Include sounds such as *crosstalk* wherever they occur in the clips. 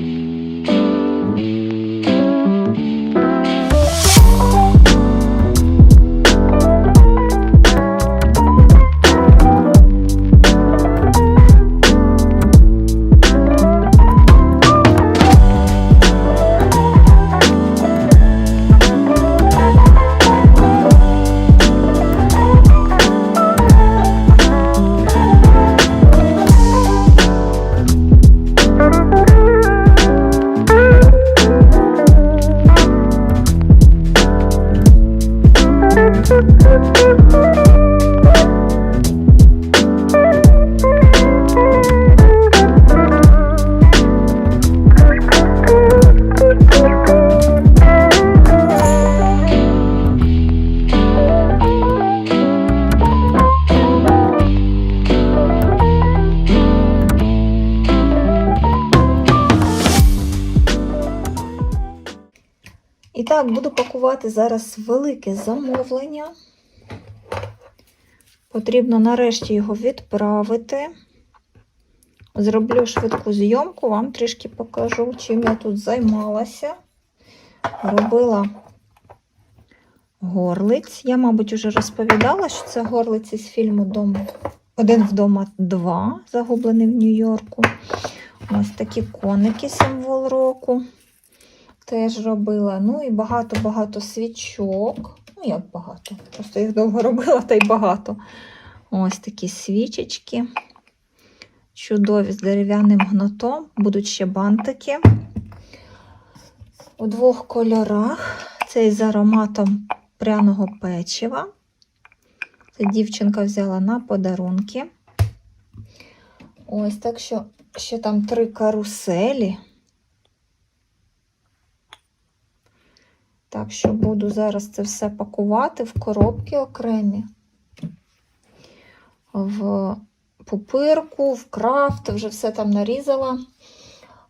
І пакувати зараз велике замовлення. Потрібно нарешті його відправити. Зроблю швидку зйомку, вам трішки покажу, чим я тут займалася. Робила горлиць. Я, мабуть, вже розповідала, що це горлиці з фільму. Один вдома два, загублений в Нью-Йорку. Ось такі коники, символ року. Теж робила. Ну і багато-багато свічок. Ну, як багато. Просто їх довго робила, та й багато. Ось такі свічечки. Чудові з дерев'яним гнотом. Будуть ще бантики. У двох кольорах. Цей з ароматом пряного печива. Це дівчинка взяла на подарунки. Ось так що ще там три каруселі. Так що буду зараз це все пакувати в коробки окремі, в пупирку, в крафт, вже все там нарізала.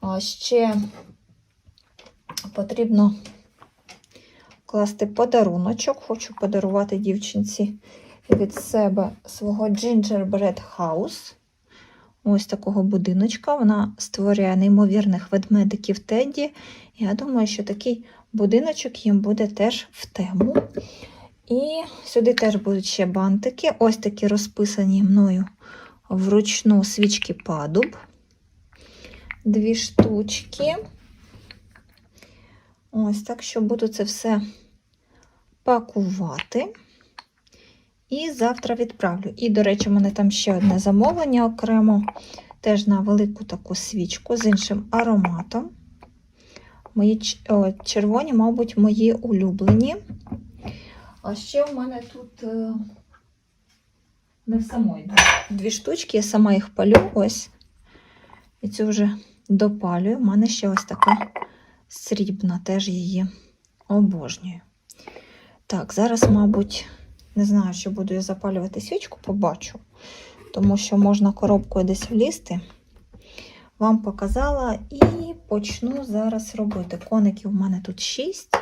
А ще потрібно класти подаруночок. Хочу подарувати дівчинці від себе свого Gingerbread House. Ось такого будиночка. Вона створює неймовірних ведмедиків Тедді. Я думаю, що такий будиночок їм буде теж в тему. І сюди теж будуть ще бантики. Ось такі розписані мною вручну свічки падуб. Дві штучки. Ось так що буду це все пакувати. І завтра відправлю. І, до речі, у мене там ще одне замовлення окремо, теж на велику таку свічку з іншим ароматом. Мої червоні, мабуть, мої улюблені. А ще у мене тут е, не в самої дві штучки, я сама їх палю ось. І цю вже допалюю. У мене ще ось така срібна, теж її обожнюю. Так, зараз, мабуть, не знаю, що буду я запалювати свічку, побачу, тому що можна коробкою десь влізти. Вам показала і почну зараз робити. Коників у мене тут 6.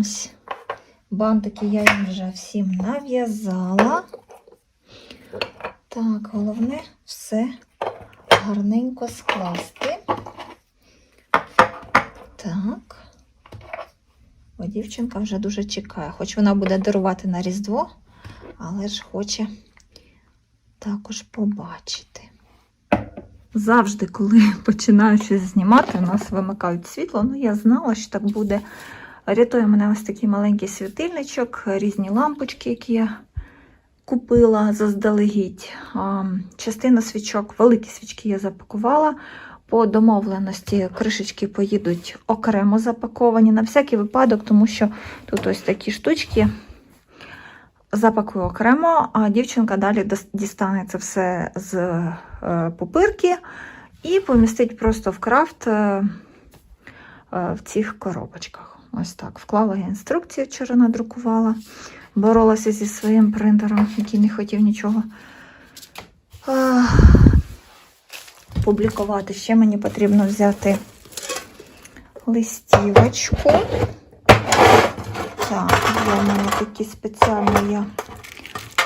Ось. Бантики я їм вже всім нав'язала. Так, головне все гарненько скласти. Так. Бо дівчинка вже дуже чекає. Хоч вона буде дарувати на Різдво, але ж хоче також побачити. Завжди, коли *laughs* починаю щось знімати, у нас вимикають світло. Ну, я знала, що так буде. Рятує мене ось такий маленький світильничок, різні лампочки, які я купила заздалегідь. Частина свічок, великі свічки я запакувала. По домовленості кришечки поїдуть окремо запаковані на всякий випадок, тому що тут ось такі штучки запакую окремо, а дівчинка далі дістане це все з е, пупирки і помістить просто в крафт е, е, в цих коробочках. Ось так. Вклала я інструкцію, вчора надрукувала, боролася зі своїм принтером, який не хотів нічого публікувати. Ще мені потрібно взяти листівочку. В такі спеціальні я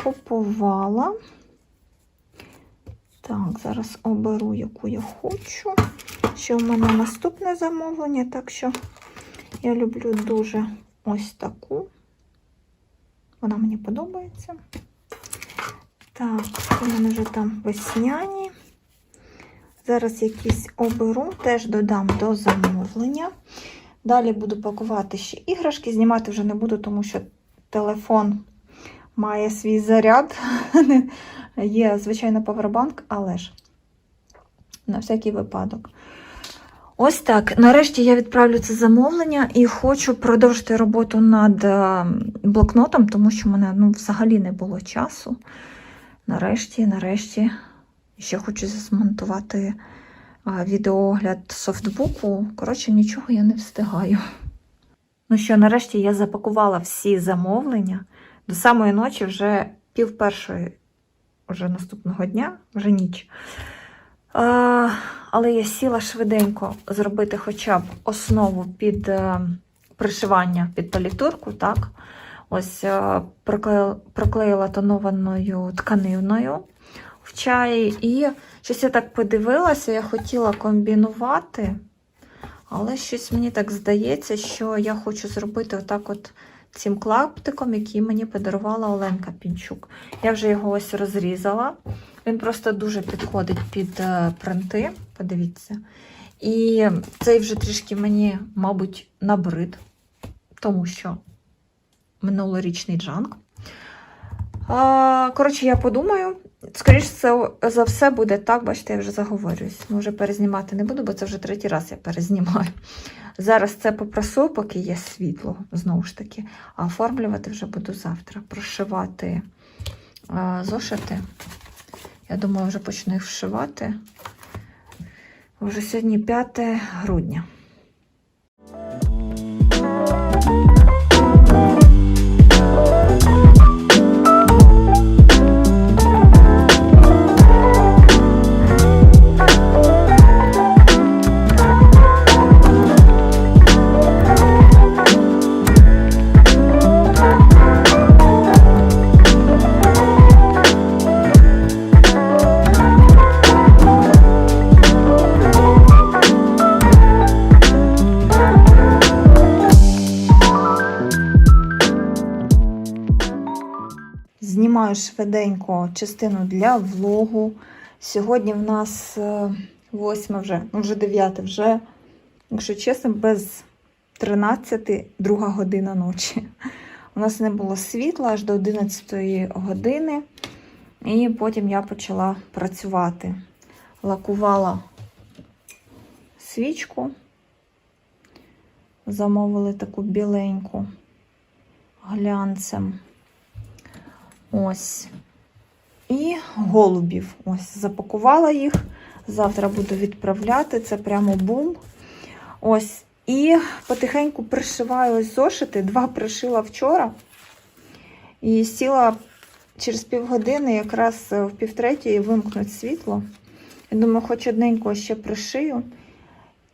купувала. Так, зараз оберу, яку я хочу. Ще у мене наступне замовлення, так що я люблю дуже ось таку. Вона мені подобається. Так, у мене вже там весняні. Зараз якісь оберу, теж додам до замовлення. Далі буду пакувати ще іграшки. Знімати вже не буду, тому що телефон має свій заряд. *laughs* Є, звичайно, павербанк, але ж на всякий випадок. Ось так. Нарешті я відправлю це замовлення і хочу продовжити роботу над е, блокнотом, тому що в мене ну, взагалі не було часу. Нарешті, нарешті, ще хочу змонтувати а, відеоогляд софтбуку. Коротше, нічого я не встигаю. Ну що, нарешті я запакувала всі замовлення. До самої ночі вже пів першої вже наступного дня, вже ніч. А, але я сіла швиденько зробити хоча б основу під е, пришивання під палітурку, так? Ось е, проклеїла, проклеїла тонованою тканиною в чаї. І щось я так подивилася, я хотіла комбінувати, але щось мені так здається, що я хочу зробити отак от цим клаптиком, який мені подарувала Оленка Пінчук. Я вже його ось розрізала. Він просто дуже підходить під е, принти, подивіться. І цей вже трішки мені, мабуть, набрид, тому що минулорічний джанк. Коротше, я подумаю. Скоріше за все буде так, бачите, я вже заговорююсь. Може, перезнімати не буду, бо це вже третій раз я перезнімаю. Зараз це попросу, поки є світло, знову ж таки. А оформлювати вже буду завтра. Прошивати а, зошити. Я думаю, вже почну їх вшивати. Вже сьогодні 5 грудня. Швиденько частину для влогу. Сьогодні в нас 8 вже, ну вже 9 вже, якщо чесно, без 13, друга година ночі. У нас не було світла аж до 11 години. І потім я почала працювати. Лакувала свічку. Замовили таку біленьку глянцем. Ось. І голубів. Ось, запакувала їх. Завтра буду відправляти. Це прямо бум. Ось. І потихеньку пришиваю ось зошити. Два пришила вчора. І сіла через півгодини, якраз в півтретьої вимкнуть світло. Я думаю, хоч одненько ще пришию.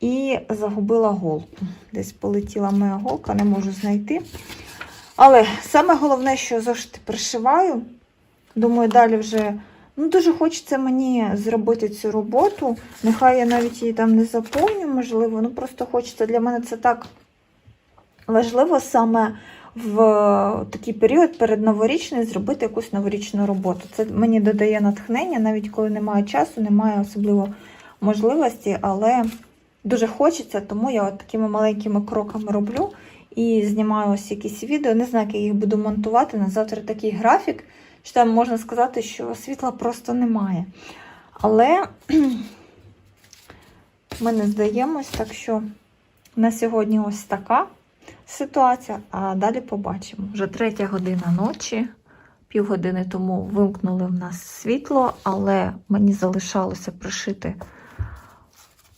І загубила голку. Десь полетіла моя голка, не можу знайти. Але саме головне, що зошити пришиваю. Думаю, далі вже ну, дуже хочеться мені зробити цю роботу. Нехай я навіть її там не заповню, можливо. Ну просто хочеться для мене це так важливо саме в такий період перед новорічною зробити якусь новорічну роботу. Це мені додає натхнення, навіть коли немає часу, немає особливо можливості, але дуже хочеться, тому я от такими маленькими кроками роблю. І знімаю ось якісь відео. Не знаю, як я їх буду монтувати. На завтра такий графік, що там можна сказати, що світла просто немає. Але *clears throat* ми не здаємось, так що на сьогодні ось така ситуація, а далі побачимо. Вже третя година ночі, півгодини тому вимкнули в нас світло, але мені залишалося пришити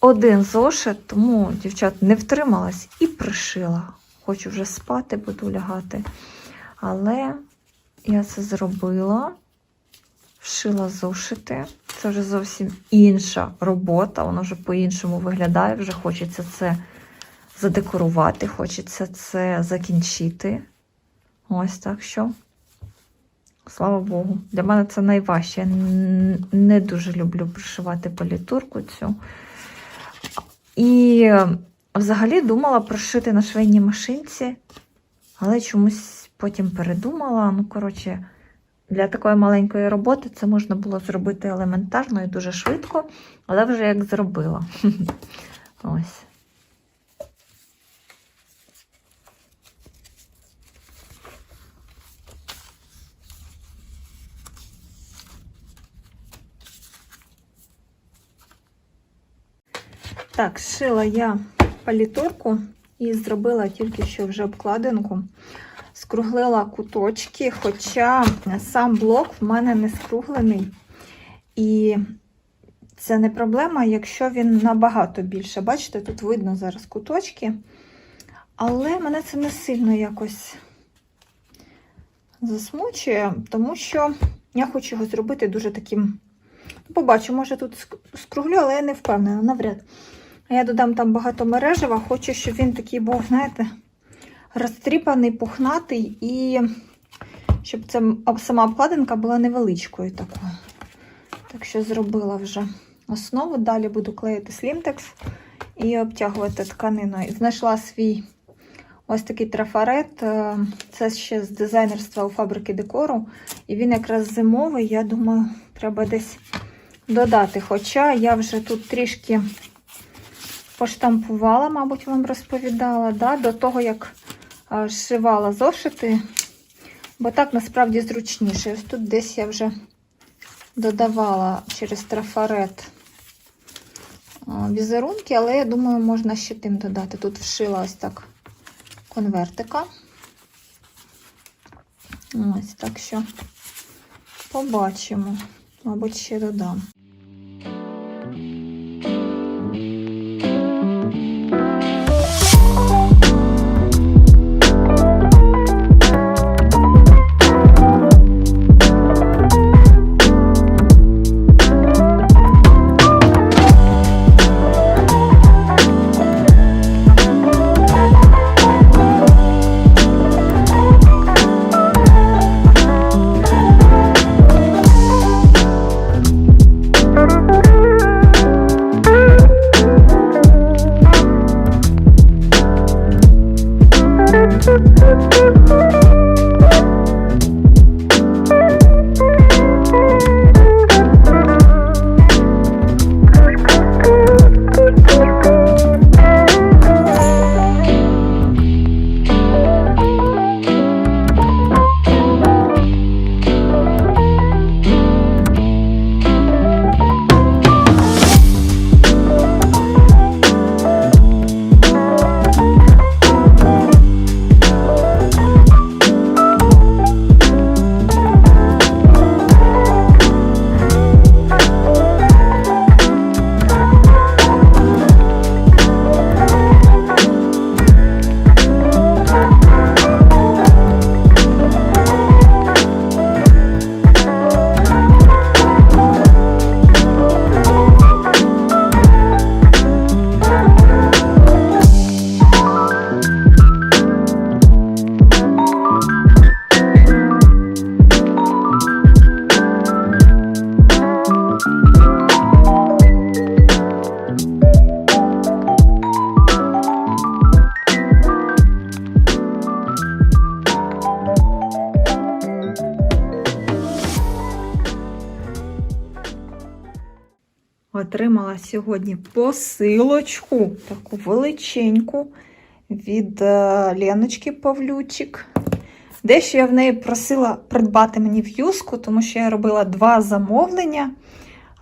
один зошит, тому дівчат не втрималась і пришила. Хочу вже спати, буду лягати. Але я це зробила, вшила зошити. Це вже зовсім інша робота, воно вже по-іншому виглядає. Вже хочеться це задекорувати, хочеться це закінчити. Ось так що. Слава Богу. Для мене це найважче. Я не дуже люблю пришивати палітурку цю. І взагалі думала прошити на швейній машинці, але чомусь потім передумала. Ну, коротше, для такої маленької роботи це можна було зробити елементарно і дуже швидко, але вже як зробила. *laughs* Ось. Так, шила я палітурку і зробила тільки що вже обкладинку. Скруглила куточки, хоча сам блок в мене не скруглений. І це не проблема, якщо він набагато більше. Бачите, тут видно зараз куточки. Але мене це не сильно якось засмучує, тому що я хочу його зробити дуже таким. Побачу, може тут скруглю, але я не впевнена, навряд. Я додам там багато мережева, хочу, щоб він такий був, знаєте, розтріпаний, пухнатий і щоб це сама обкладинка була невеличкою такою. Так що зробила вже основу. Далі буду клеїти слімтекс і обтягувати тканиною. Знайшла свій ось такий трафарет. е, Це ще з дизайнерства у фабрики декору. І він якраз зимовий, я думаю, треба десь додати. Хоча я вже тут трішки поштампувала, мабуть, вам розповідала, да, до того, як зшивала зошити, бо так насправді зручніше. Ось тут десь я вже додавала через трафарет візерунки, але я думаю, можна ще тим додати. Тут вшила ось так конвертика. Ось так що побачимо. Мабуть, ще додам. Отримала сьогодні посилочку, таку величеньку від е, Леночки Павлючик. Дещо я в неї просила придбати мені в'юзку, тому що я робила два замовлення.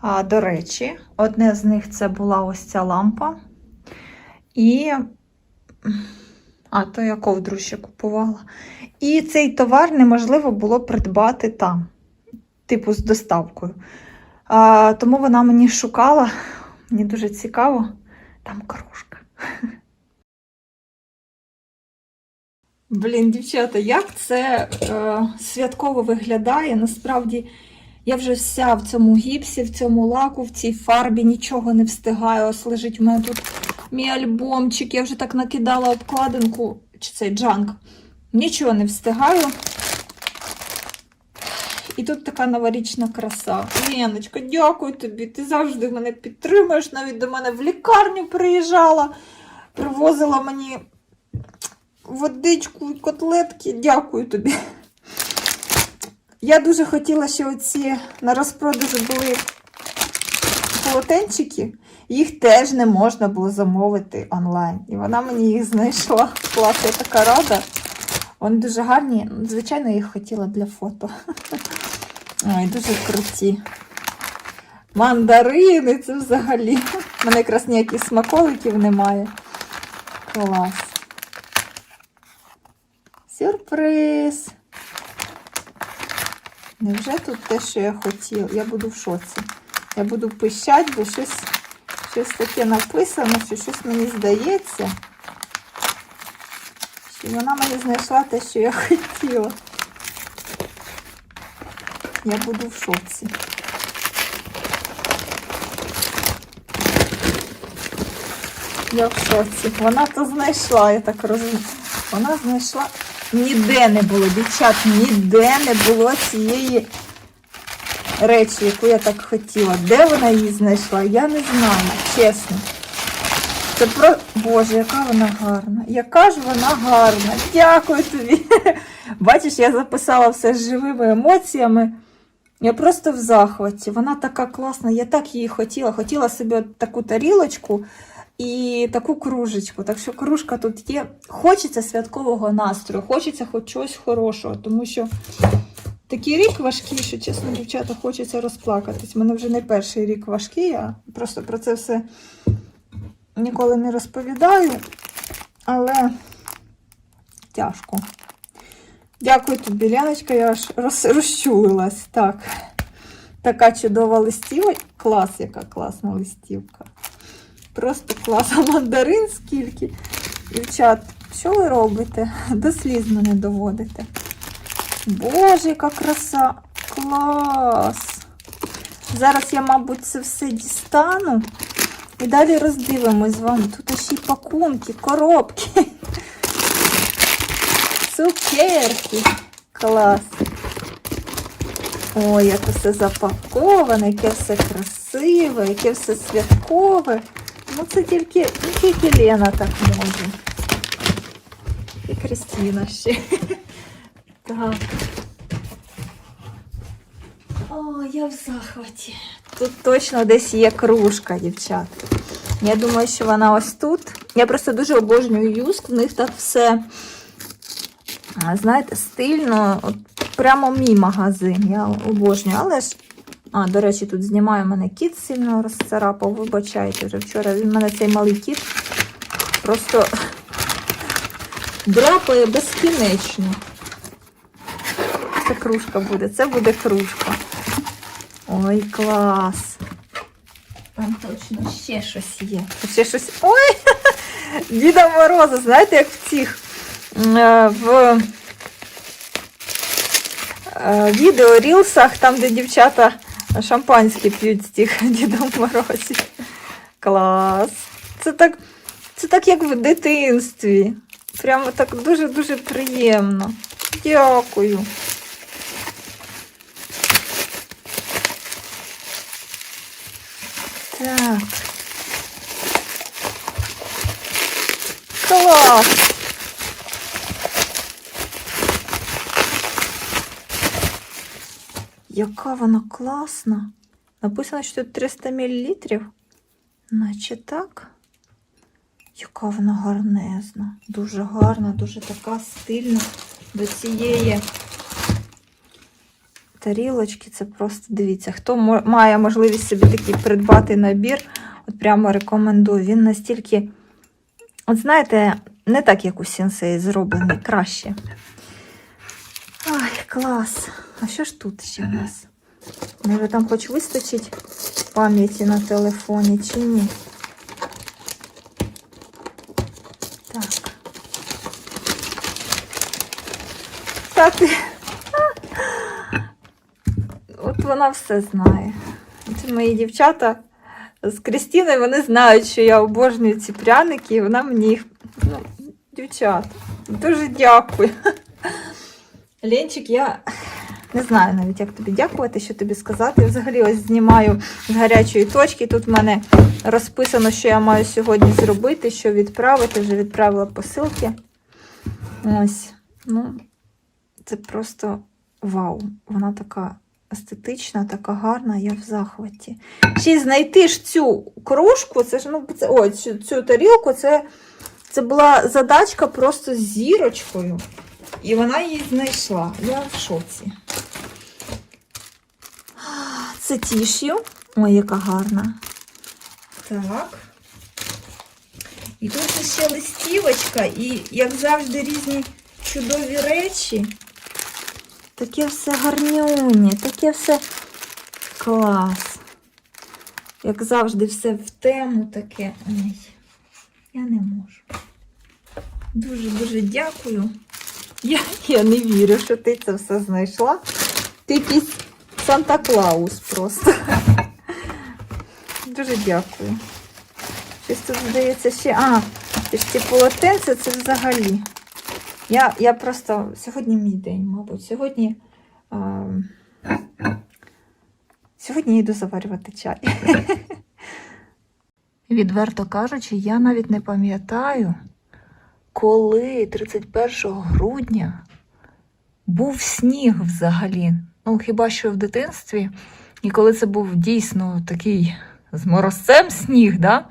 А, до речі, одне з них це була ось ця лампа. І. А, то я ковдру ще купувала. І цей товар неможливо було придбати там, типу, з доставкою. Тому вона мені шукала. Мені дуже цікаво. Там кружка. Блін, дівчата, як це е, святково виглядає? Насправді, я вже вся в цьому гіпсі, в цьому лаку, в цій фарбі нічого не встигаю. Ось лежить у мене тут мій альбомчик. Я вже так накидала обкладинку, чи цей джанк. Нічого не встигаю. І тут така новорічна краса. Леночка, дякую тобі. Ти завжди мене підтримуєш. Навіть до мене в лікарню приїжджала, привозила мені водичку, котлетки. Дякую тобі. Я дуже хотіла, що оці на розпродажу були полотенчики. Їх теж не можна було замовити онлайн. І вона мені їх знайшла. Клас, я така рада. Вони дуже гарні. Звичайно, я їх хотіла для фото. *laughs* Ой, дуже круті. Мандарини, це взагалі. У мене якраз ніяких смаколиків немає. Клас. Сюрприз. Невже тут те, що я хотіла? Я буду в шоці. Я буду пищати, бо щось, щось таке написано, що щось мені здається. Що вона мені знайшла те, що я *laughs* хотіла. Я буду в шоці. Я в шоці. Вона то знайшла, я так розумію. Вона знайшла. Ніде не було, дівчат, ніде не було цієї речі, яку я так хотіла. Де вона її знайшла, я не знаю, чесно. Це про. Боже, яка вона гарна. Яка ж вона гарна. Дякую тобі. *laughs* Бачиш, я записала все з живими емоціями. Я просто в захваті. Вона така класна. Я так її хотіла. Хотіла собі таку тарілочку і таку кружечку. Так що кружка тут є. Хочеться святкового настрою, хочеться хоч чогось хорошого, тому що такий рік важкий, що чесно, дівчата, хочеться розплакатись. У мене вже не перший рік важкий, я просто про це все ніколи не розповідаю, але тяжко. Дякую тобі, Ляночка, я аж роз, розчулилась. Так. Така чудова листівка. Клас, яка класна листівка. Просто клас. А мандарин скільки. Дівчат, що ви робите? До сліз мене доводите. Боже, яка краса! Клас! Зараз я, мабуть, це все дістану. І далі роздивимось з вами. Тут ще й пакунки, коробки. Цукерки. Клас. Ой, як все запаковане, яке все красиве, яке все святкове. Ну це тільки, тільки Лена так може. І Кристина ще. Так. О, я в захваті. Тут точно десь є кружка, дівчат. Я думаю, що вона ось тут. Я просто дуже обожнюю юск. В них так все, знаєте, стильно. От прямо мій магазин. Я обожнюю. Але ж, а, до речі, тут знімаю мене кіт сильно розцарапав. Вибачайте, вже вчора він мене цей малий кіт просто драпає безкінечно. Це кружка буде, це буде кружка. Ой, клас. Там точно ще щось є. Ще щось. Ой! *laughs* Діда Мороза, знаєте, як в цих е, в е, відео рілсах, там, де дівчата шампанське п'ють з тих *laughs* Дідом Морозів. Клас. Це так, це так, як в дитинстві. Прямо так дуже-дуже приємно. Дякую. Так. Клас. Яка вона класна. Написано, що тут 300 мл. Наче так. Яка вона гарнезна. Дуже гарна, дуже така стильна до цієї тарілочки. Це просто дивіться, хто має можливість собі такий придбати набір, от прямо рекомендую. Він настільки, от знаєте, не так, як у сенсей зроблений, краще. Ай, клас. А що ж тут ще в нас? Може там хоч вистачить пам'яті на телефоні чи ні? Так. Так. От вона все знає. Це мої дівчата з Крістіною, вони знають, що я обожнюю ці пряники, і вона мені їх. Ну, дівчата, дуже дякую. Ленчик, я Не знаю навіть, як тобі дякувати, що тобі сказати. Взагалі, ось знімаю з гарячої точки. Тут в мене розписано, що я маю сьогодні зробити, що відправити. Вже відправила посилки. Ось. Ну, це просто вау. Вона така естетична, така гарна, я в захваті. Ще знайти ж цю кружку, це ж, ну, це, о, цю, цю тарілку, це, це була задачка просто з зірочкою. І вона її знайшла. Я в шоці. Це тіш'ю. Ой, яка гарна. Так. І тут ще листівочка, і, як завжди, різні чудові речі. Таке все гарнюнє, таке все клас. Як завжди, все в тему таке. Ой, я не можу. Дуже-дуже дякую. Я, я не вірю, що ти це все знайшла. Ти якийсь Санта-Клаус просто. Дуже дякую. Щось тут здається ще. А, це ці полотенця, це взагалі. Я, я просто сьогодні мій день, мабуть. Сьогодні. А, сьогодні йду заварювати чай. *laughs* Відверто кажучи, я навіть не пам'ятаю, коли 31 грудня був сніг взагалі. Ну, хіба що в дитинстві, і коли це був дійсно такий з морозцем сніг, да?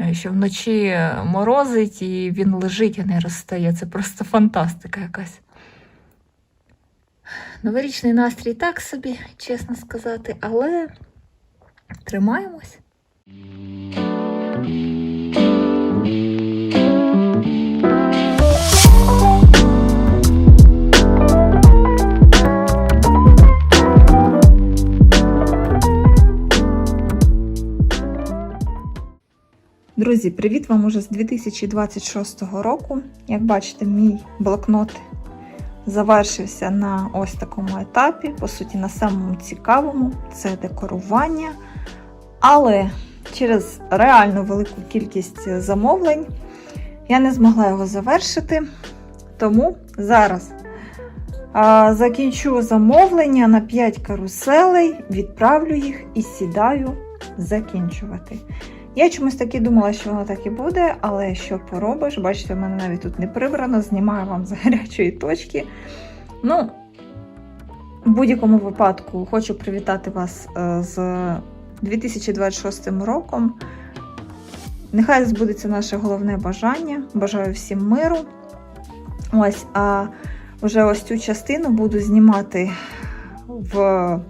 Е, що вночі морозить і він лежить, а не розстає. Це просто фантастика якась. Новорічний настрій так собі, чесно сказати, але тримаємось. Друзі, привіт вам уже з 2026 року. Як бачите, мій блокнот завершився на ось такому етапі, по суті, на самому цікавому це декорування. Але через реально велику кількість замовлень я не змогла його завершити. Тому зараз а, закінчу замовлення на 5 каруселей, відправлю їх і сідаю закінчувати. Я чомусь таки думала, що воно так і буде, але що поробиш? Бачите, в мене навіть тут не прибрано, знімаю вам з *laughs* гарячої точки. Ну, в будь-якому випадку хочу привітати вас е, з 2026 роком. Нехай збудеться наше головне бажання. Бажаю всім миру. Ось, а вже ось цю частину буду знімати в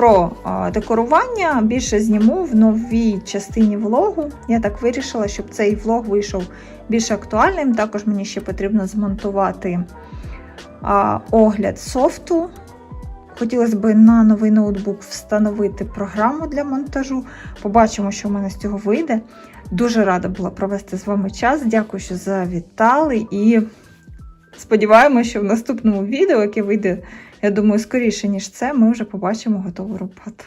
про декорування більше зніму в новій частині влогу. Я так вирішила, щоб цей влог вийшов більш актуальним. Також мені ще потрібно змонтувати огляд софту. Хотілося б на новий ноутбук встановити програму для монтажу. Побачимо, що в мене з цього вийде. Дуже рада була провести з вами час. Дякую, що завітали. І сподіваємося, що в наступному відео, яке вийде я думаю, скоріше, ніж це, ми вже побачимо готову роботу.